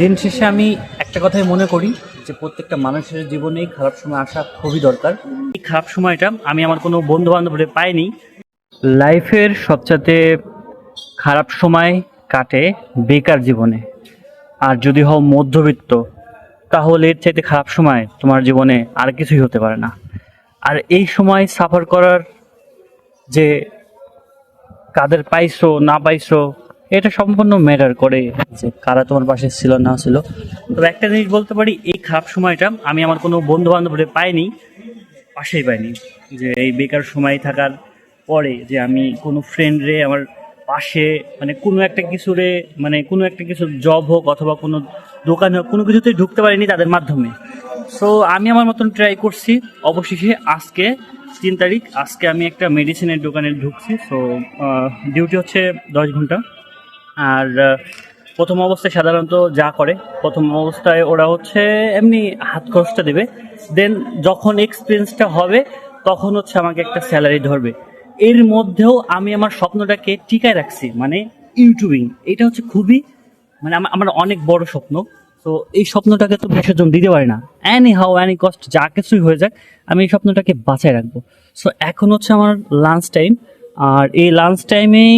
দিন শেষে আমি একটা কথাই মনে করি যে প্রত্যেকটা মানুষের জীবনেই খারাপ সময় আসা খুবই দরকার। এই খারাপ সময়টা আমি আমার কোনো বন্ধু বান্ধবরে পাইনি। লাইফের সবচাইতে খারাপ সময় কাটে বেকার জীবনে। আর যদি হও মধ্যবিত্ত, তাহলে এর চাইতে খারাপ সময় তোমার জীবনে আর কিছুই হতে পারে না। আর এই সময় সাফার করার যে কাদের পাইছো, না পাইছো এটা সম্পূর্ণ ম্যাটার করে যে কারা তোমার পাশে ছিল, না ছিল। তবে একটা জিনিস বলতে পারি, এই খারাপ সময়টা আমি আমার কোনো বন্ধু বান্ধবরে পাইনি, পাশেই পাইনি। যে এই বেকার সময় থাকার পরে যে আমি কোনো ফ্রেন্ডরে আমার পাশে মানে কোনো একটা কিছুরে মানে কোনো একটা কিছু জব হোক অথবা কোনো দোকানে হোক, কোনো কিছুতেই ঢুকতে পারিনি তাদের মাধ্যমে। সো আমি আমার মতন ট্রাই করছি, অবশেষে আজকে তিন তারিখ, আজকে আমি একটা মেডিসিনের দোকানে ঢুকছি। সো ডিউটি হচ্ছে দশ ঘণ্টা। আর প্রথম অবস্থায় সাধারণত যা করে, প্রথম অবস্থায় ওরা হচ্ছে এমনি হাত খরচটা দেবে। দেন যখন এক্সপিরিয়েন্সটা হবে, তখন হচ্ছে আমাকে একটা স্যালারি ধরবে। এর মধ্যেও আমি আমার স্বপ্নটাকে টিকায় রাখছি মানে ইউটিউবিং এটা হচ্ছে খুবই মানে আমার অনেক বড় স্বপ্ন। তো এই স্বপ্নটাকে তো বিসর্জন দিতে পারি না। অ্যানি হাউ অ্যানি কস্ট যা কিছুই হয়ে যাক, আমি এই স্বপ্নটাকে বাঁচায় রাখব। সো এখন হচ্ছে আমার লাঞ্চ টাইম আর এই লাঞ্চ টাইমেই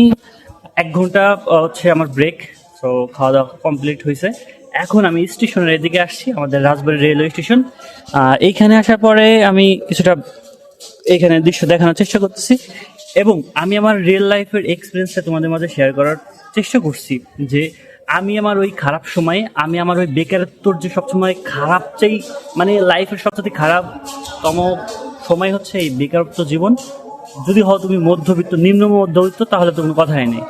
এক ঘণ্টা হচ্ছে আমার ব্রেক তো খাওয়া দাওয়া কমপ্লিট হয়েছে এখন আমি স্টেশনের এদিকে আসছি, আমাদের রাজবাড়ি রেলওয়ে স্টেশন এইখানে আসার পরে আমি কিছুটা এইখানে দৃশ্য দেখানোর চেষ্টা করতেছি এবং আমি আমার রিয়েল লাইফের এক্সপিরিয়েন্সটা তোমাদের মাঝে শেয়ার করার চেষ্টা করছি যে আমি আমার ওই খারাপ সময়ে, আমি আমার ওই বেকারত্বর যে সবসময় খারাপ চাই মানে লাইফের সবচেয়ে খারাপতম সময় হচ্ছে এই বেকারত্ব জীবন। যদি হও তুমি মধ্যবিত্ত, নিম্ন মধ্যবিত্ত, তাহলে তো কোনো কথাই নেই।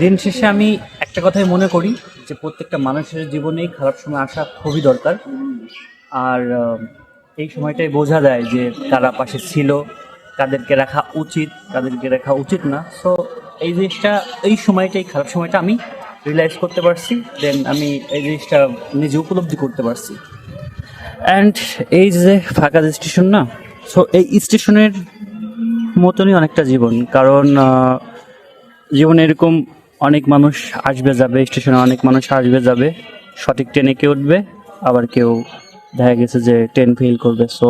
দিন শেষে আমি একটা কথাই মনে করি, যে প্রত্যেকটা মানুষের জীবনেই খারাপ সময় আসা খুবই দরকার। আর এই সময়টাই বোঝা যায় যে কারা পাশে ছিল, কাদেরকে রাখা উচিত, কাদেরকে রাখা উচিত না। সো এই জিনিসটা, এই সময়টাই, খারাপ সময়টা আমি রিয়েলাইজ করতে পারছি দেন আমি এই জিনিসটা নিজে উপলব্ধি করতে পারছি। অ্যান্ড এই যে ফাঁকা যে স্টেশন না সো এই স্টেশনের মতনই অনেকটা জীবন, কারণ জীবনে এরকম অনেক মানুষ আসবে, যাবে স্টেশনে অনেক মানুষ আসবে, যাবে, সঠিক ট্রেনে কেউ উঠবে, আবার কেউ দেখা গেছে যে ট্রেন ফেল করবে। সো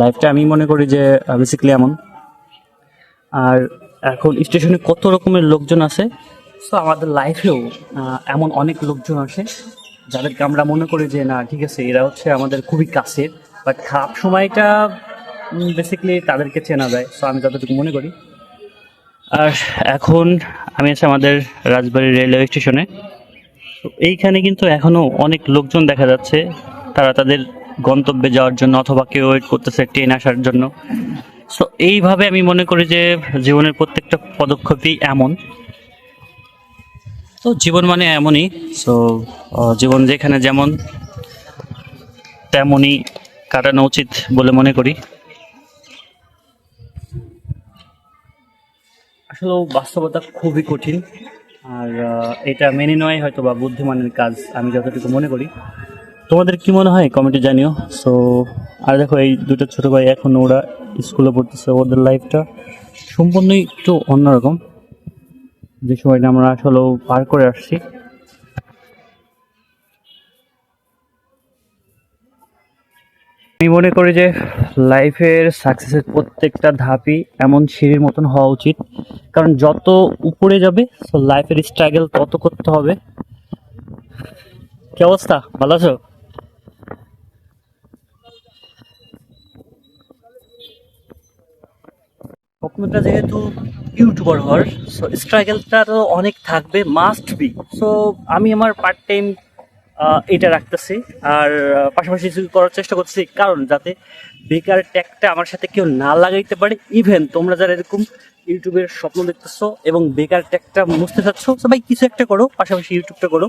লাইফটা আমি মনে করি যে বেসিক্যালি এমন। আর এখন স্টেশনে কত রকমের লোকজন আছে সো আমাদের লাইফেও এমন অনেক লোকজন আসে, যাদেরকে আমরা মনে করি যে, না, ঠিক আছে, এরা হচ্ছে আমাদের খুবই কাছের। বাট খারাপ সময়টা বেসিক্যালি তাদেরকে চেনা যায়। সো আমি যতটুকু মনে করি। আর এখন আমি আছি আমাদের রাজবাড়ি রেলওয়ে স্টেশনে তো এইখানে কিন্তু এখনও অনেক লোকজন দেখা যাচ্ছে। তারা তাদের গন্তব্যে যাওয়ার জন্য অথবা কেউ ওয়েট করতেছে ট্রেন আসার জন্য। সো এইভাবে আমি মনে করি যে, জীবনের প্রত্যেকটা পদক্ষেপই এমন। তো জীবন মানে এমনই। সো জীবন যেখানে যেমন, তেমনই কাটানো উচিত বলে মনে করি। আসলে বাস্তবতা খুবই কঠিন, আর এটা মেনে নেওয়াই হয়তো বা বুদ্ধিমানের কাজ, আমি যতটুকু মনে করি। তোমাদের কি মনে হয়? কমেন্টে জানিও। সো আর দেখো, এই দুটো ছোট ভাই এখন ওরা স্কুলে পড়তেছে, ওদের লাইফটা সম্পূর্ণই একটু অন্যরকম। যে সময়টা আমরা আসলে পার করে আসছি। আমি মনে করি যে লাইফের সাকসেসের প্রত্যেকটা ধাপই এমন সিঁড়ির মতন হওয়া উচিত। কারণ যত উপরে যাবে সো লাইফের স্ট্রাগল তত করতে হবে। কি অবস্থা? ভালো আছো? স্বপ্নটা যেহেতু ইউটিউবার হওয়ার। সো স্ট্রাগলটা তো অনেক থাকবে মাস্ট বি সো আমি আমার পার্ট টাইম এটা রাখতেছি। আর পাশাপাশি কিছু করার চেষ্টা করতেছি। কারণ যাতে বেকার ট্যাগটা আমার সাথে কেউ না লাগাইতে পারে। ইভেন তোমরা যারা এরকম ইউটিউবের স্বপ্ন দেখতেছো এবং বেকার ট্যাগটা মুছতে চাচ্ছ সবাই কিছু একটা করো, পাশাপাশি ইউটিউবটা করো।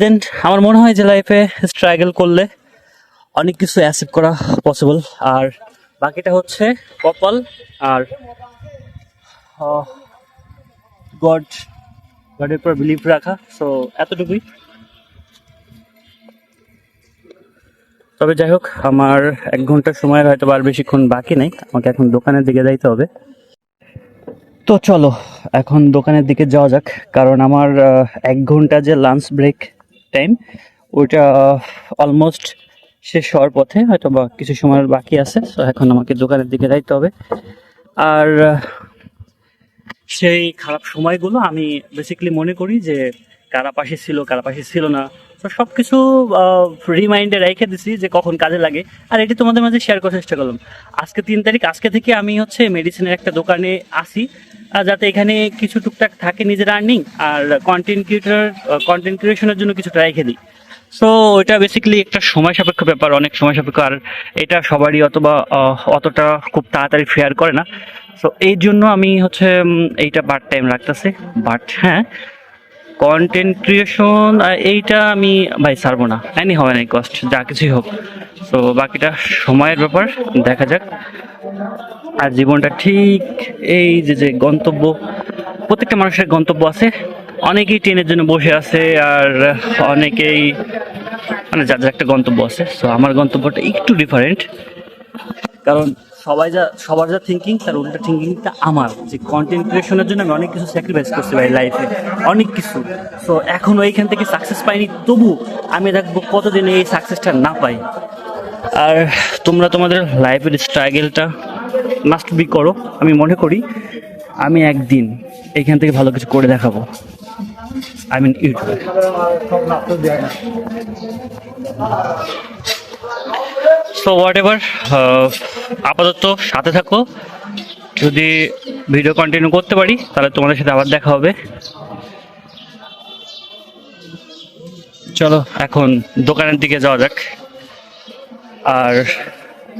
দেন আমার মনে হয় যে লাইফে স্ট্রাগল করলে অনেক কিছু অ্যাসিভ করা পসিবল আর বাকিটা হচ্ছে কপাল আর গড গডের উপর বিলিভ রাখা সো এতটুকুই। তবে যাই হোক, আমার এক ঘণ্টার সময় হয়তো আর বেশিক্ষণ বাকি নেই, আমাকে এখন দোকানের দিকে যাইতে হবে। তো চলো, এখন দোকানের দিকে যাওয়া যাক, কারণ আমার এক ঘণ্টা যে লাঞ্চ ব্রেক টাইম ওইটা অলমোস্ট শেষ হওয়ার পথে হয়তো বা কিছু সময় বাকি আছে তো এখন আমাকে দোকানের দিকে যাইতে হবে। আর সেই খারাপ সময়গুলো আমি বেসিক্যালি মনে করি যে কারা পাশে ছিল, কারা পাশে ছিল না। তো সব কিছু রিমাইন্ডে রেখে দিছি যে কখন কাজে লাগে। আর এটি তোমাদের মাঝে শেয়ার করার চেষ্টা করলাম। আজকে তিন তারিখ, আজকে থেকে আমি হচ্ছে মেডিসিনের একটা দোকানে আসি যাতে এখানে কিছু টুকটাক থাকে নিজের আর্নিং আর কন্টেন্ট ক্রিয়েটার কন্টেন্ট ক্রিয়েশনের জন্য কিছুটা রেখে দিই। সো এটা বেসিক্যালি একটা সময় সাপেক্ষ ব্যাপার, অনেক সময় সাপেক্ষ আর এটা সবারই অথবা অতটা খুব তাড়াতাড়ি ফেয়ার করে না। সো এই জন্য আমি হচ্ছে এইটা পার্ট টাইম রাখতেছি। বাট হ্যাঁ কন্টেন্ট ক্রিয়েশন এইটা আমি, ভাই, ছাড়বো না। এনি হবে না কস্ট যা কিছুই হোক। তো বাকিটা সময়ের ব্যাপার, দেখা যাক। আর জীবনটা ঠিক এই যে যে গন্তব্য, প্রত্যেকটা মানুষের গন্তব্য আছে। অনেকেই ট্রেনের জন্য বসে আছে আর অনেকেই মানে যার যার একটা গন্তব্য আছে সো আমার গন্তব্যটা একটু ডিফারেন্ট কারণ সবাই যা, সবার যা থিঙ্কিং তার উল্টা থিঙ্কিংটা আমার। যে কন্টেন্ট ক্রিয়েশনের জন্য আমি অনেক কিছু স্যাক্রিফাইস করছি ভাই লাইফে অনেক কিছু। সো এখন এইখান থেকে সাকসেস পাইনি, তবু আমি দেখব কতদিন এই সাকসেসটা না পাই। আর তোমরা তোমাদের লাইফের স্ট্রাগেলটা মাস্ট বি করো। আমি মনে করি আমি একদিন এইখান থেকে ভালো কিছু করে দেখাবো। আই মিন ইউটিউবে সো হোয়াট এভার আপাতত সাথে থাকো। যদি ভিডিও কন্টিনিউ করতে পারি, তাহলে তোমাদের সাথে আবার দেখা হবে। চলো, এখন দোকানের দিকে যাওয়া যাক। আর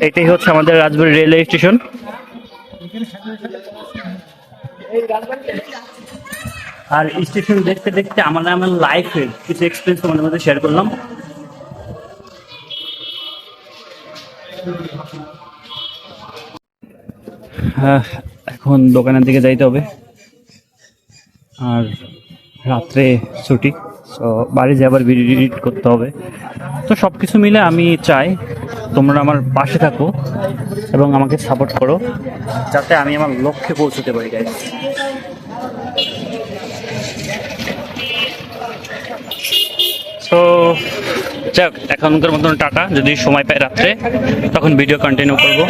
এটাই হচ্ছে আমাদের রাজবাড়ি রেলওয়ে স্টেশন। আর স্টেশন দেখতে দেখতে আমার আমার লাইফের কিছু এক্সপিরিয়েন্স তোমাদের মধ্যে শেয়ার করলাম। এখন দোকানের দিকে যাইতে হবে। আর রাত্রে ছুটি তো বাড়ি যে আবার ভিডিও এডিট করতে হবে। তো সব কিছু মিলে আমি চাই তোমরা আমার পাশে থাকো এবং আমাকে সাপোর্ট করো, যাতে আমি আমার লক্ষ্যে পৌঁছতে পারি গাইজ তো যাক এখনকার মতন টাটা। যদি সময় পাই রাত্রে তখন ভিডিও কন্টিনিউ করব।